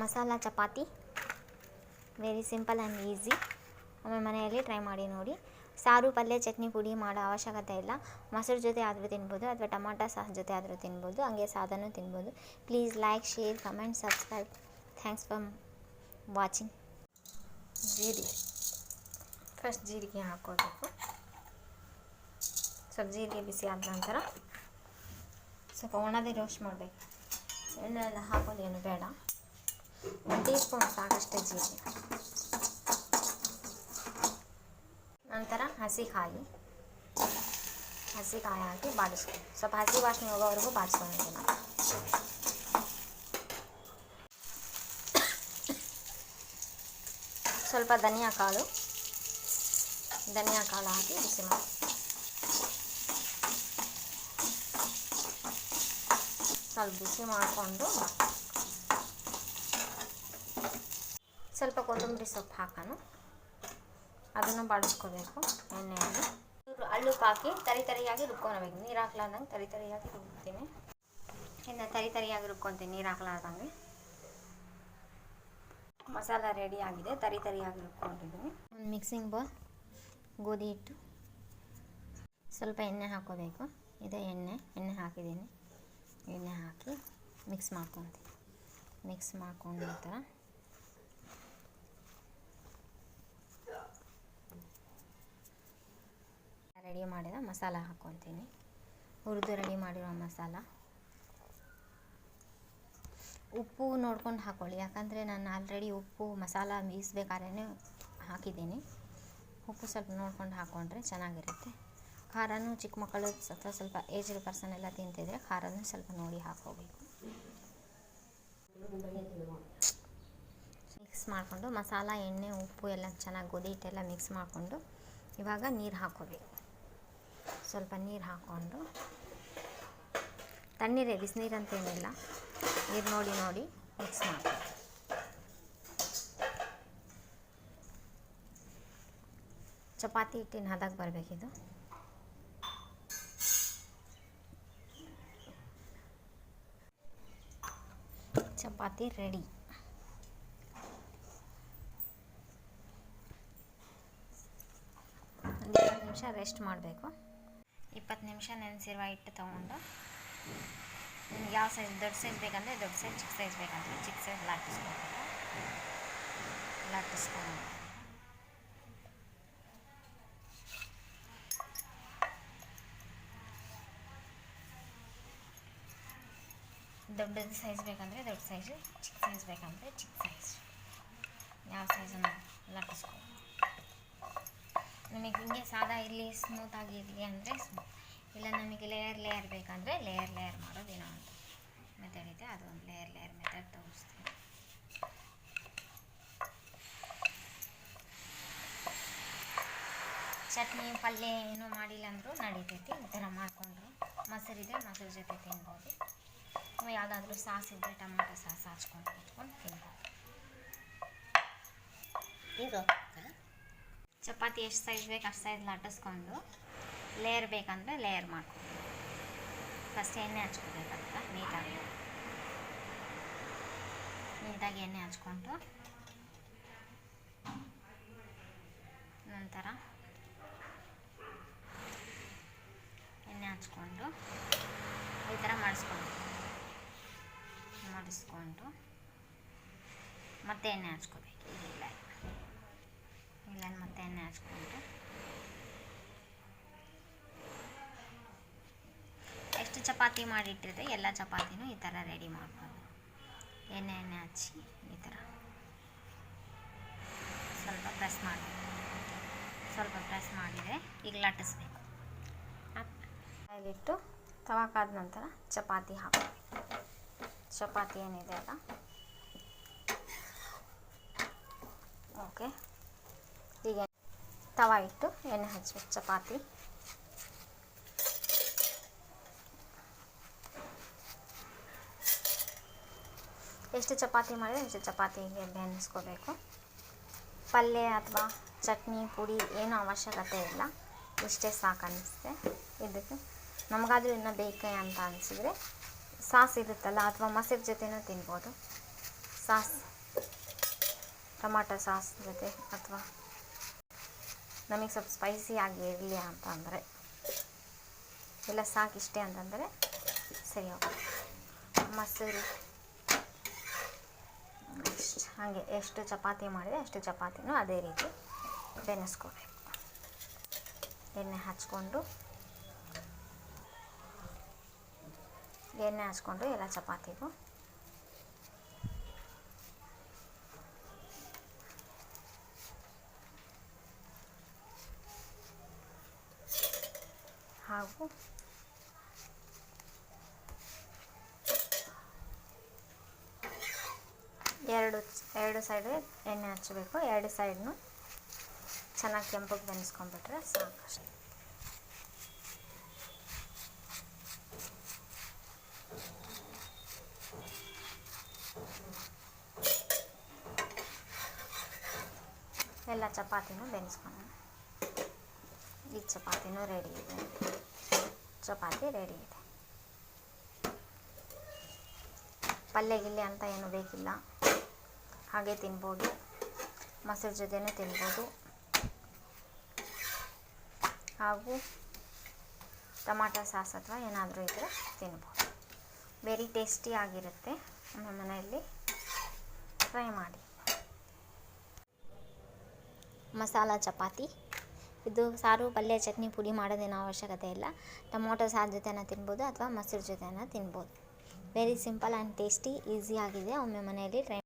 Masala chapati. Very simple and easy ಆಮೇಲೆ ಮನೆಯಲ್ಲಿ try ಮಾಡಿ ನೋಡಿ. ಸಾರು, ಪಲ್ಯ, ಚಟ್ನಿ, ಪುಡಿ ಮಾಡೋ ಅವಶ್ಯಕತೆ ಇಲ್ಲ. ಮೊಸರು ಜೊತೆ ಆದರೂ ತಿನ್ಬೋದು ಅಥವಾ ಟೊಮಾಟೊ ಸಾಸ್ ಜೊತೆ ಆದರೂ ತಿನ್ಬೋದು. ಹಂಗೆ ಸಾದನೂ ತಿನ್ಬೋದು. Please like share comment subscribe thanks for watching ಜೀರಿಗೆ. ಫಸ್ಟ್ ಜೀರಿಗೆ ಹಾಕೋಬೇಕು. ಸ್ವಲ್ಪ ಜೀರಿಗೆ ಬಿಸಿ ಆದ ನಂತರ ಸ್ವಲ್ಪ ಒಣದೇ ರೋಸ್ಟ್ ಮಾಡಬೇಕು. ಎಣ್ಣೆ ಎಲ್ಲ ಹಾಕೋದು ಏನು ಬೇಡ. ಟೀ ಸ್ಪೂನ್ ಸಾಕಷ್ಟೇ ಜೀರಿಗೆ ನಂತರ ಹಸಿಕಾಯಿ ಹಸಿಕಾಯಿ ಹಾಕಿ ಬಾಡಿಸ್ಕೊಂಡು ಸ್ವಲ್ಪ ಹಸಿ ವಾಸನೆ ಹೋಗೋವರೆಗೂ ಬಾಡಿಸ್ಕೊಂಡಿದ್ದೀನಿ ನಾನು ಸ್ವಲ್ಪ ಧನಿಯಾ ಕಾಳು ಧನಿಯಾ ಕಾಳು ಹಾಕಿ ಬಿಸಿ ಮಾಡಿ ಸ್ವಲ್ಪ ಬಿಸಿ ಮಾಡಿಕೊಂಡು ಸ್ವಲ್ಪ ಕೊತ್ತಂಬರಿ ಸೊಪ್ಪು ಹಾಕೋಣ ಅದನ್ನು ಬಾಡಿಸ್ಕೋಬೇಕು ಎಣ್ಣೆಯಲ್ಲಿ. ಅಳ್ಳು ಹಾಕಿ ತರಿ ತರಿಯಾಗಿ ರುಬ್ಕೊಳ್ಬೇಕು. ನೀರು ಹಾಕ್ಲಾರ್ದಂಗೆ ತರಿ ತರಿಯಾಗಿ ರುಬ್ತೀನಿ ಇನ್ನು ತರಿ ತರಿಯಾಗಿ ರುಬ್ಕೊತೀನಿ ನೀರು ಹಾಕ್ಲಾರ್ದಂಗೆ. ಮಸಾಲ ರೆಡಿ ಆಗಿದೆ. ತರಿ ತರಿಯಾಗಿ ರುಬ್ಕೊಂಡಿದ್ದೀನಿ ಒಂದು ಮಿಕ್ಸಿಂಗ್ ಬೌಲ್ ಗೋಧಿ ಹಿಟ್ಟು. ಸ್ವಲ್ಪ ಎಣ್ಣೆ ಹಾಕೋಬೇಕು. ಇದೇ ಎಣ್ಣೆ. ಎಣ್ಣೆ ಹಾಕಿದ್ದೀನಿ. ಎಣ್ಣೆ ಹಾಕಿ ಮಿಕ್ಸ್ ಮಾಡ್ಕೊತೀನಿ ಮಿಕ್ಸ್ ಮಾಡ್ಕೊಂಡ ನಂತರ ರೆಡಿ ಮಾಡಿದ ಮಸಾಲ ಹಾಕ್ಕೊತೀನಿ ಹುರಿದು ರೆಡಿ ಮಾಡಿರೋ ಮಸಾಲ. ಉಪ್ಪು ನೋಡ್ಕೊಂಡು ಹಾಕ್ಕೊಳ್ಳಿ ಯಾಕಂದರೆ ನಾನು ಆಲ್ರೆಡಿ ಉಪ್ಪು, ಮಸಾಲ ಬೀಸಬೇಕಾದ್ರೇ ಹಾಕಿದ್ದೀನಿ. ಉಪ್ಪು ಸ್ವಲ್ಪ ನೋಡ್ಕೊಂಡು ಹಾಕ್ಕೊಂಡ್ರೆ ಚೆನ್ನಾಗಿರುತ್ತೆ. ಖಾರನೂ ಚಿಕ್ಕ ಮಕ್ಕಳು ಸ್ವಲ್ಪ ಸ್ವಲ್ಪ ಏಜ್ಡ್ ಪರ್ಸನ್ ಎಲ್ಲ ತಿಂತಿದ್ರೆ ಖಾರನೂ ಸ್ವಲ್ಪ ನೋಡಿ ಹಾಕೋಬೇಕು. ಮಿಕ್ಸ್ ಮಾಡಿಕೊಂಡು ಮಸಾಲ, ಎಣ್ಣೆ, ಉಪ್ಪು ಎಲ್ಲ ಚೆನ್ನಾಗಿ ಗೋಧಿ ಹಿಟ್ಟೆಲ್ಲ ಮಿಕ್ಸ್ ಮಾಡಿಕೊಂಡು ಇವಾಗ ನೀರು ಹಾಕ್ಕೋಬೇಕು ಸ್ವಲ್ಪ ನೀರು ಹಾಕ್ಕೊಂಡು ತಣ್ಣೀರೇ ಬಿಸಿನೀರು ಅಂತೇನಿಲ್ಲ ನೀರು ನೋಡಿ ನೋಡಿ ಮಿಕ್ಸ್ ಮಾಡಿ ಚಪಾತಿ ಹಿಟ್ಟಿನ ಹದಕ್ಕೆ ಬರಬೇಕಿದು. ಚಪಾತಿ ರೆಡಿ. ಒಂದು ನಿಮಿಷ ರೆಸ್ಟ್ ಮಾಡಬೇಕು. ಇಪ್ಪತ್ತು ನಿಮಿಷ ನೆನೆಸಿರುವ ಹಿಟ್ಟು ತೊಗೊಂಡು ನಿಮ್ಗೆ ಯಾವ ಸೈಜ್ ದೊಡ್ಡ ಸೈಜ್ ಬೇಕಂದರೆ ದೊಡ್ಡ ಸೈಜ್ ಚಿಕ್ಕ ಸೈಜ್ ಬೇಕಂದರೆ ಚಿಕ್ಕ ಸೈಜ್ ಲಾಟಿಸ್ಕೊಂಡು ದೊಡ್ಡದು ಸೈಜ್ ಬೇಕಂದರೆ ದೊಡ್ಡ ಸೈಜು ಚಿಕ್ಕ ಸೈಜ್ ಬೇಕಂದರೆ ಚಿಕ್ಕ ಸೈಜ್ ಯಾವ ಸೈಜನ್ನು ಲಟ್ಟಿಸ್ಕೊ ನಿಮಗೆ ಹಿಂಗೆ ಸಾದಾ ಇರಲಿ ಸ್ಮೂತಾಗಿ ಇರಲಿ ಅಂದರೆ ಇಲ್ಲ ನಮಗೆ ಲೇಯರ್ ಲೇಯರ್ ಬೇಕಂದರೆ ಲೇಯರ್ ಲೇಯರ್ ಮಾಡೋದೇನೋ ಅಂತ ಮೆಥಡ್ ಇದೆ. ಅದು ಒಂದು ಲೇಯರ್ ಲೇಯರ್ ಮೆಥಡ್ ತೋರಿಸ್ತೀನಿ. ಚಟ್ನಿ ಪಲ್ಯ ಏನೂ ಮಾಡಿಲ್ಲ ಅಂದರೂ ನಡೀತೈತಿ. ಈ ಥರ ಮಾಡಿಕೊಂಡ್ರು. ಮೊಸರಿದೆ ಮೊಸರು ಜೊತೆ ತಿನ್ಬೋದು. ಯಾವುದಾದ್ರೂ ಸಾಸ್ ಇದ್ದರೆ ಟೊಮೊಟೊ ಸಾಸ್ ಹಚ್ಕೊಂಡು ಕುತ್ಕೊಂಡು ತಿನ್ಬೋದು. ಚಪಾತಿ ಎಷ್ಟು ಸೈಜ್ ಬೇಕು ಅಷ್ಟು ಸೈಜ್ ಲಟ್ಟಿಸ್ಕೊಂಡು ಲೇಯರ್ ಬೇಕಂದರೆ ಲೇಯರ್ ಮಾಡ್ಕೊಂಡು ಫಸ್ಟ್ ಎಣ್ಣೆ ಹಚ್ಕೋಬೇಕಂತ, ನೀಟಾಗಿ. ನೀಟಾಗಿ ಎಣ್ಣೆ ಹಚ್ಕೊಂಡು. ನಂತರ ಎಣ್ಣೆ ಹಚ್ಕೊಂಡು, ಈ ಥರ ಮಾಡಿಸ್ಕೊಂಡು ಮಾಡಿಸ್ಕೊಂಡು, ಮತ್ತೆ ಎಣ್ಣೆ ಹಚ್ಕೋಬೇಕು. ಇಲ್ಲ ಇಲ್ಲ ಮತ್ತೆ ಎಣ್ಣೆ ಹಚ್ಕೊಂಡು. ಎಷ್ಟು ಚಪಾತಿ ಮಾಡಿಟ್ಟಿದ್ರೆ ಎಲ್ಲ ಚಪಾತಿನೂ ಈ ಥರ ರೆಡಿ ಮಾಡ್ಬೋದು. ಎಣ್ಣೆ ಎಣ್ಣೆ ಹಚ್ಚಿ ಈ ಥರ. ಸ್ವಲ್ಪ ಪ್ರೆಸ್ ಮಾಡಿ. ಸ್ವಲ್ಪ ಪ್ರೆಸ್ ಮಾಡಿದರೆ ಈಗ ಲಟ್ಟಿಸ್ಬೇಕು. ಇಟ್ಟು ತವಾಕಾದ ನಂತರ ಚಪಾತಿ ಹಾಕಬೇಕು. ಚಪಾತಿ ಏನಿದೆ ಅಲ್ಲ? ಓಕೆ ಈಗ ತವಾ ಇಟ್ಟು ಎಣ್ಣೆ ಹಚ್ಚಬೇಕು ಚಪಾತಿ. ಎಷ್ಟು ಚಪಾತಿ ಮಾಡಿದ್ರೆ ಎಷ್ಟು ಚಪಾತಿಗೆ ಬೇಯಿಸ್ಕೋಬೇಕು. ಪಲ್ಯ ಅಥವಾ ಚಟ್ನಿ, ಪುಡಿ ಏನೂ ಅವಶ್ಯಕತೆ ಇಲ್ಲ. ಇಷ್ಟೇ ಸಾಕು ಅನ್ನಿಸುತ್ತೆ ಇದಕ್ಕೆ ನಮಗಾದರೂ ಇನ್ನೂ ಬೇಕೆ ಅಂತ ಅನಿಸಿದ್ರೆ ಸಾಸ್ ಇರುತ್ತಲ್ಲ, ಅಥವಾ ಮೊಸರು ಜೊತೆನೂ ತಿನ್ಬೋದು. ಸಾಸ್, ಟೊಮಾಟೊ ಸಾಸ್ ಜೊತೆ ಅಥವಾ ನಮಗೆ ಸ್ವಲ್ಪ ಸ್ಪೈಸಿ ಆಗಿ ಇರಲಿ ಅಂತ ಅಂದರೆ. ಇಲ್ಲ ಇಷ್ಟೇ ಅಂತಂದರೆ ಸರಿ ಹೋಗುತ್ತೆ ಮೊಸರು ಇಷ್ಟು ಹಾಗೆ ಎಷ್ಟು ಚಪಾತಿ ಮಾಡಿದೆ ಅಷ್ಟು ಚಪಾತಿನೂ ಅದೇ ರೀತಿ ಬೆನೆಸ್ಕೋಬೇಕು. ಎಣ್ಣೆ ಹಚ್ಕೊಂಡು ಎಣ್ಣೆ ಹಚ್ಕೊಂಡು ಎಲ್ಲ ಚಪಾತಿಗೂ ಹಾಗೂ ಎರಡು ಎರಡು ಸೈಡ್ ಎಣ್ಣೆ ಹಚ್ಚಬೇಕು ಎರಡು ಸೈಡ್ನು ಚೆನ್ನಾಗಿ ಕೆಂಪಗೆ ಬೆನೆಸ್ಕೊಂಡ್ಬಿಟ್ರೆ ಸಾಕಷ್ಟು ಎಲ್ಲ ಚಪಾತಿನೂ ಬೆನೆಸ್ಕೊಂಡು ಈ ಚಪಾತಿನೂ ರೆಡಿ ಇದೆ. ಚಪಾತಿ ರೆಡಿ ಇದೆ. ಪಲ್ಯ, ಗಿಲ್ಯ ಅಂತ ಏನು ಬೇಕಿಲ್ಲ. ಹಾಗೆ ತಿನ್ಬೋದು. ಮೊಸರು ಜೊತೆನೂ ತಿನ್ಬೋದು. ಹಾಗೂ ಟೊಮಾಟೊ ಸಾಸ್ ಅಥವಾ ಏನಾದರೂ ಇದ್ದರೆ ತಿನ್ಬೋದು. ವೆರಿ ಟೇಸ್ಟಿ ಆಗಿರುತ್ತೆ. ನಮ್ಮ ಮನೆಯಲ್ಲಿ ಫ್ರೈ ಮಾಡಿ. ಮಸಾಲ ಚಪಾತಿ. ಇದು ಸಾರು, ಪಲ್ಯ, ಚಟ್ನಿ, ಪುಡಿ ಮಾಡೋದೇನೋ ಅವಶ್ಯಕತೆ ಇಲ್ಲ. ಟೊಮೊಟೊ ಸಾರು ಜೊತೆನ ತಿನ್ಬೋದು ಅಥವಾ ಮೊಸರು ಜೊತೆನ ತಿನ್ಬೋದು. Very simple and tasty easy ಆಗಿದೆ. ಒಮ್ಮೆ ಮನೆಯಲ್ಲಿ ಟ್ರೈ